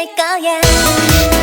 될 거야.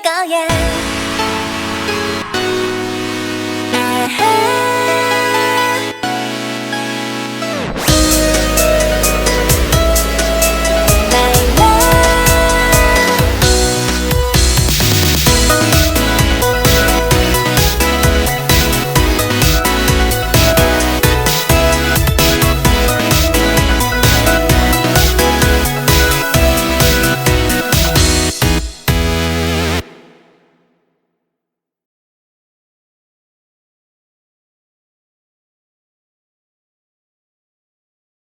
거야.